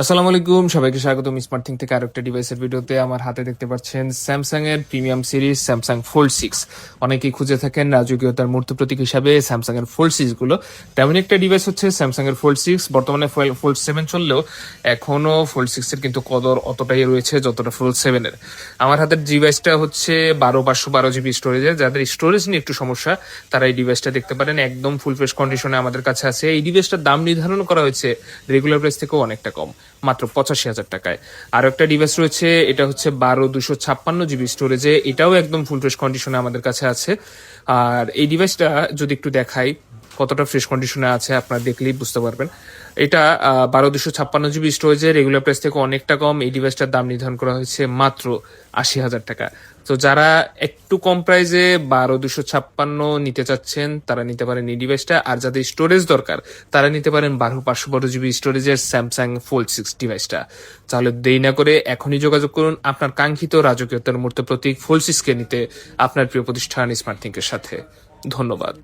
আসসালামু আলাইকুম, সবাইকে স্বাগতম। স্মার্ট থিং থেকে আরেকটা ডিভাইসের ভিডিওতে আমার হাতে দেখতে পাচ্ছেন স্যামসাং এর premium series Samsung Fold six অনেকেই খুঁজে থাকেন রাজকীয়তার মূর্ত প্রতীক হিসাবে স্যামসাং এর ফোল্ড সিক্সগুলো। তেমন একটা ডিভাইস হচ্ছে স্যামসাং এর ফোল্ড সিক্স বর্তমানে ফোল্ড সেভেন চললেও এখনও ফোল্ড সিক্স এর কিন্তু কদর অতটাই রয়েছে যতটা ফোল্ড সেভেন এর। আমার হাতের ডিভাইসটা হচ্ছে বারো পাঁচশো বারো জিবি স্টোরেজের যাদের স্টোরেজ নিয়ে একটু সমস্যা, তারা এই ডিভাইসটা দেখতে পারেন। একদম ফুল ফ্রেশ কন্ডিশনে আমাদের কাছে আছে। এই ডিভাইসটার দাম নির্ধারণ করা হয়েছে রেগুলার প্রাইস থেকেও অনেকটা কম। মাত্র পঁচাশি হাজার টাকায়। আর একটা ডিভাইস রয়েছে, এটা হচ্ছে বারো দুশো ছাপ্পান্ন জিবি স্টোরেজে এটাও একদম ফুল ফ্রেশ কন্ডিশনে আমাদের কাছে আছে। আর এই ডিভাইসটা যদি একটু দেখাই, কতটা ফ্রেশ কন্ডিশনে আছে আপনারা দেখলেই বুঝতে পারবেন। এটা বারো দুশো ছাপ্পান্ন জিবি স্টোরেজে রেগুলার প্রাইস থেকে অনেকটা কম। এই ডিভাইসটার দাম নির্ধারণ করা হয়েছে মাত্র আশি হাজার টাকা। তো যারা একটু কম প্রাইজে বারো দুশো ছাপ্পান্ন নিতে চাচ্ছেন, তারা নিতে পারেন এই ডিভাইসটা আর যাদের স্টোরেজ দরকার, তারা নিতে পারেন বারো পাঁচশো বারো জিবি স্টোরেজের স্যামসাং ফোল্ড সিক্স ডিভাইসটা তাহলে দেরি না করে এখনই যোগাযোগ করুন আপনার কাঙ্ক্ষিত রাজকীয়তার মূর্ত প্রতীক ফোল্ড সিক্সকে নিতে আপনার প্রিয় প্রতিষ্ঠান স্মার্ট থিঙ্কের সাথে। ধন্যবাদ।